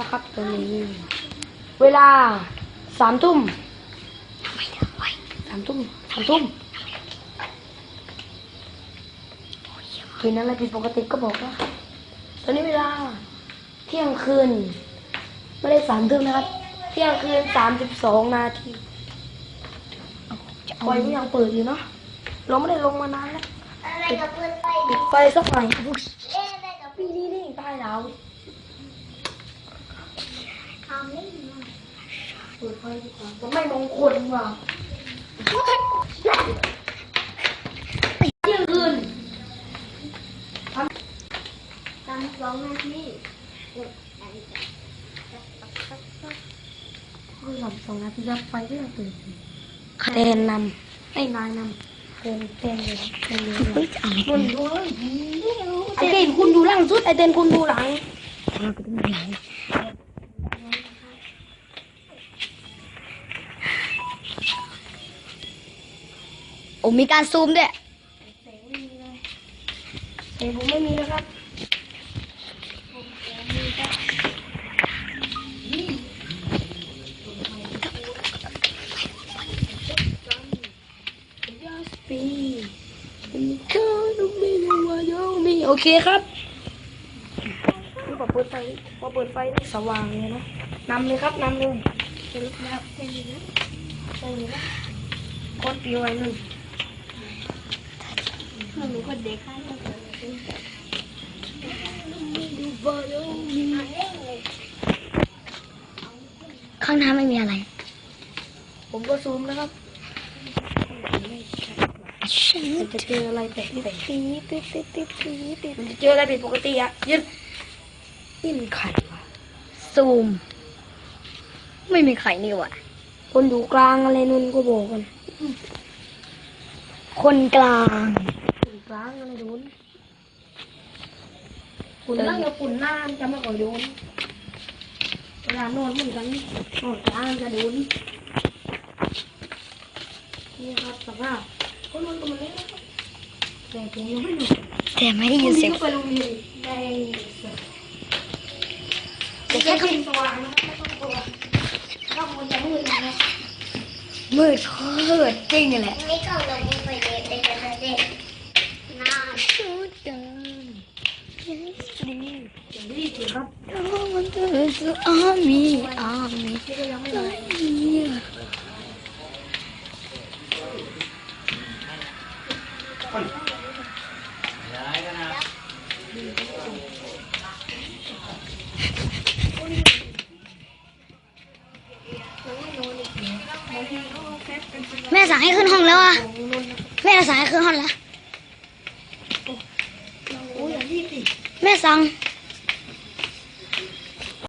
นะครับตอนนี้ เวลาสามทุ่มสามทุ่มสามทุ่มเห็นอะไรผิดปกติก็บอกว่า ตอนนี้เวลาเที่ยงคืน ไม่ได้สามทุ่มนะครับ เที่ยงคืนสามสิบสองนาทีไฟก็ยังเปิดอยู่เนาะเราไม่ได้ลงมานานแล้วอะไรกับเพื่อนไปปิดไฟสักหน่อยเอ๊ะอะไรกับนี่นี่นี่ใต้เรา ทำไม่มาเปิดไฟดีกว่าจะไม่มงคลว่ะเที่ยงคืนตามสองนาทีคือหลับสองนาทีแล้วไฟก็ยังเปิดอยู่คะแนนนำให้นายนำเต็นเต็นเลยเต็นเลยเฮ้ยจะเอาอะไรมันดูเลยไอเต้นคุณดูหลังสุดไอเต้นคุณดูหลังเราก็ต้องมีหลัง โอ้มีการซูมด้วยเอ้ผมไม่มีนะครับโอเคครับนี่พอเปิดไฟพอเปิดไฟนี่สว่างเลยนะนำเลยครับนำเลยจะลุกแล้วแค่นี้นะแค่นี้นะกดปีไว้หนึ่ง หนูก็เด็กให้ข้างหน้าไม่มีอะไร ผมก็ซูมนะครับฉันมันจะเจออะไรแปลกติดติดติดติดติดติดๆมันจะเจออะไรผิดปกติอะยึดนี่มันไข่วะซูม ไม่มีไข่นี่หว่ะ คนอยู่กลางอะไรนุ่นก็บอกกัน คนกลางคนก ลางอะไรโดนฝุ่นนั่งกับฝุ่นหน้ามันจะไม่ค่อยโดนเวลานอนเหมือนกันนอนกลางจะโดนนี่ครับสภาพคนนอนก็มาเล่นนะครับแต่ผมยังไม่หนุกแต่ไม่ได้ยินเสียงไปโรงเรียนได้เสร็จแต่แค่ข้างสว่างนะครับไม่ต้องกลัวข้างบนจะมืดนะครับมืดโคตรจริงแหละไม่ต้องลงไปเด็ก แม่สั่งให้ขึ้นห้องแล้วอะ แม่สั่งให้ขึ้นห้องแล้ว แม่สั่ง